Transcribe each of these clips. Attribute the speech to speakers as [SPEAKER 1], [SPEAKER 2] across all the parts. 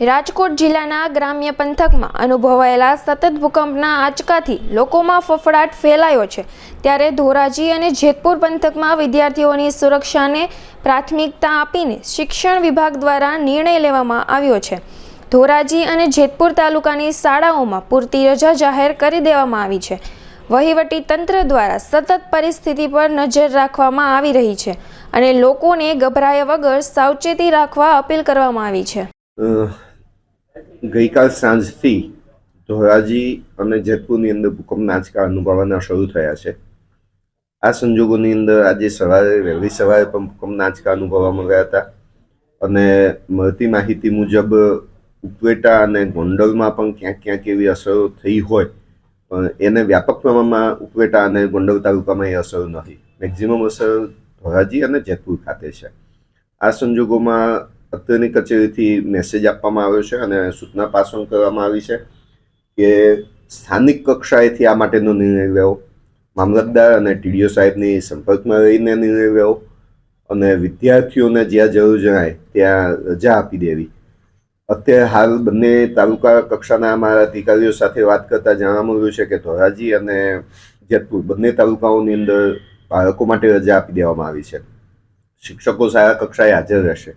[SPEAKER 1] રાજકોટ જિલ્લાના ગ્રામ્ય પંથકમાં અનુભવાયેલા સતત ભૂકંપના આંચકાથી લોકોમાં ફફડાટ ફેલાયો છે. ત્યારે ધોરાજી અને જેતપુર પંથકમાં વિદ્યાર્થીઓની સુરક્ષાને પ્રાથમિકતા આપીને શિક્ષણ વિભાગ દ્વારા નિર્ણય લેવામાં આવ્યો છે. ધોરાજી અને જેતપુર તાલુકાની શાળાઓમાં પૂરતી રજા જાહેર કરી દેવામાં આવી છે. વહીવટી તંત્ર દ્વારા સતત પરિસ્થિતિ પર નજર રાખવામાં આવી રહી છે અને લોકોને ગભરાયા વગર સાવચેતી રાખવા અપીલ કરવામાં આવી છે.
[SPEAKER 2] ગઈકાલ સાંજથી ધોરાજી અને જેતપુરની અંદર ભૂકંપના આંચકા અનુભવવાના શરૂ થયા છે. આ સંજોગોની અંદર આજે સવારે, વહેલી સવારે પણ ભૂકંપના આંચકા અનુભવવામાં મળ્યા હતા અને મળતી માહિતી મુજબ ઉપવેટા અને ગોંડલમાં પણ ક્યાંક ક્યાંક એવી અસરો થઈ હોય, પણ એને વ્યાપક પ્રમાણમાં ઉપવેટા અને ગોંડલ તાલુકામાં એ અસર નથી. મેક્ઝિમમ અસર ધોરાજી અને જેતપુર ખાતે છે. આ સંજોગોમાં અત્યારની કચેરીથી મેસેજ આપવામાં આવ્યો છે અને સૂચના પાસ ઓન કરવામાં આવી છે કે સ્થાનિક કક્ષાએથી આ માટેનો નિર્ણય લેવો. મામલતદાર અને ટીડીઓ સાહેબની સંપર્કમાં રહીને નિર્ણય લેવો અને વિદ્યાર્થીઓને જ્યાં જરૂર જણાય ત્યાં રજા આપી દેવી. અત્યારે હાલ બંને તાલુકા કક્ષાના અમારા અધિકારીઓ સાથે વાત કરતા જાણવા મળ્યું છે કે ધોરાજી અને જેતપુર બંને તાલુકાઓની અંદર બાળકો માટે રજા આપી દેવામાં આવી છે. શિક્ષકો સારા કક્ષાએ હાજર રહેશે.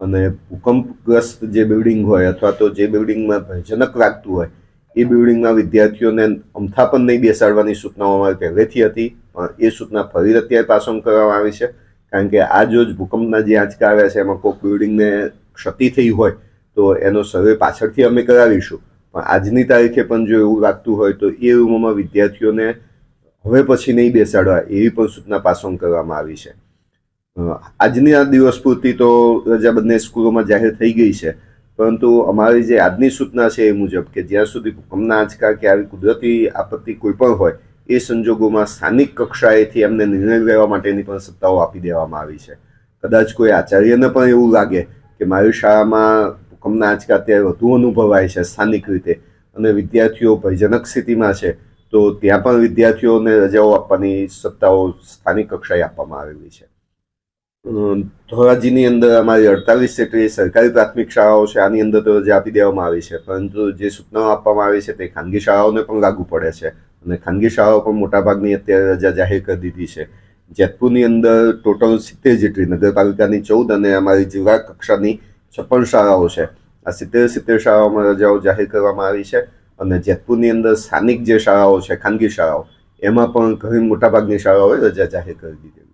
[SPEAKER 2] અને ભૂકંપગ્રસ્ત જે બિલ્ડિંગ હોય અથવા તો જે બિલ્ડિંગમાં ભયજનક લાગતું હોય, એ બિલ્ડિંગમાં વિદ્યાર્થીઓને અમથા પણ નહીં બેસાડવાની સૂચનાઓ અમારી પહેલેથી હતી. પણ એ સૂચના ફરી અત્યારે પાસ ઓન કરવામાં આવી છે. કારણ કે આ જો ભૂકંપના જે આંચકા આવ્યા છે, એમાં કોઈક બિલ્ડિંગને ક્ષતિ થઈ હોય, તો એનો સર્વે પાછળથી અમે કરાવીશું. પણ આજની તારીખે પણ જો એવું લાગતું હોય, તો એ રૂમોમાં વિદ્યાર્થીઓને હવે પછી નહીં બેસાડવા એવી પણ સૂચના પાસ કરવામાં આવી છે. આજની આ દિવસ પૂરતી તો રજા બંને સ્કૂલોમાં જાહેર થઈ ગઈ છે. પરંતુ અમારી જે આજની સૂચના છે એ મુજબ કે જ્યાં સુધી ભૂકંપના આંચકા કે આવી કુદરતી આપત્તિ કોઈ પણ હોય, એ સંજોગોમાં સ્થાનિક કક્ષાએથી એમને નિર્ણય લેવા માટેની પણ સત્તાઓ આપી દેવામાં આવી છે. કદાચ કોઈ આચાર્યને પણ એવું લાગે કે મારી શાળામાં ભૂકંપના આંચકા અત્યારે વધુ અનુભવાય છે સ્થાનિક રીતે અને વિદ્યાર્થીઓ ભયજનક સ્થિતિમાં છે, તો ત્યાં પણ વિદ્યાર્થીઓને રજાઓ આપવાની સત્તાઓ સ્થાનિક કક્ષાએ આપવામાં આવેલી છે. ધોરાજીની અંદર અમારી અડતાલીસ જેટલી સરકારી પ્રાથમિક શાળાઓ છે, આની અંદર તો રજા આપી દેવામાં આવી છે, પરંતુ જે સૂચનાઓ આપવામાં આવી છે તે ખાનગી શાળાઓને પણ લાગુ પડે છે અને ખાનગી શાળાઓ પણ મોટાભાગની અત્યારે રજા જાહેર કરી દીધી છે. જેતપુરની અંદર ટોટલ સિત્તેર જેટલી નગરપાલિકાની ચૌદ અને અમારી જિલ્લા કક્ષાની છપ્પન શાળાઓ છે. આ સિત્તેર સિત્તેર શાળાઓમાં રજાઓ જાહેર કરવામાં આવી છે અને જેતપુરની અંદર સ્થાનિક જે શાળાઓ છે, ખાનગી શાળાઓ, એમાં પણ ઘણી મોટાભાગની શાળાઓએ રજા જાહેર કરી દીધી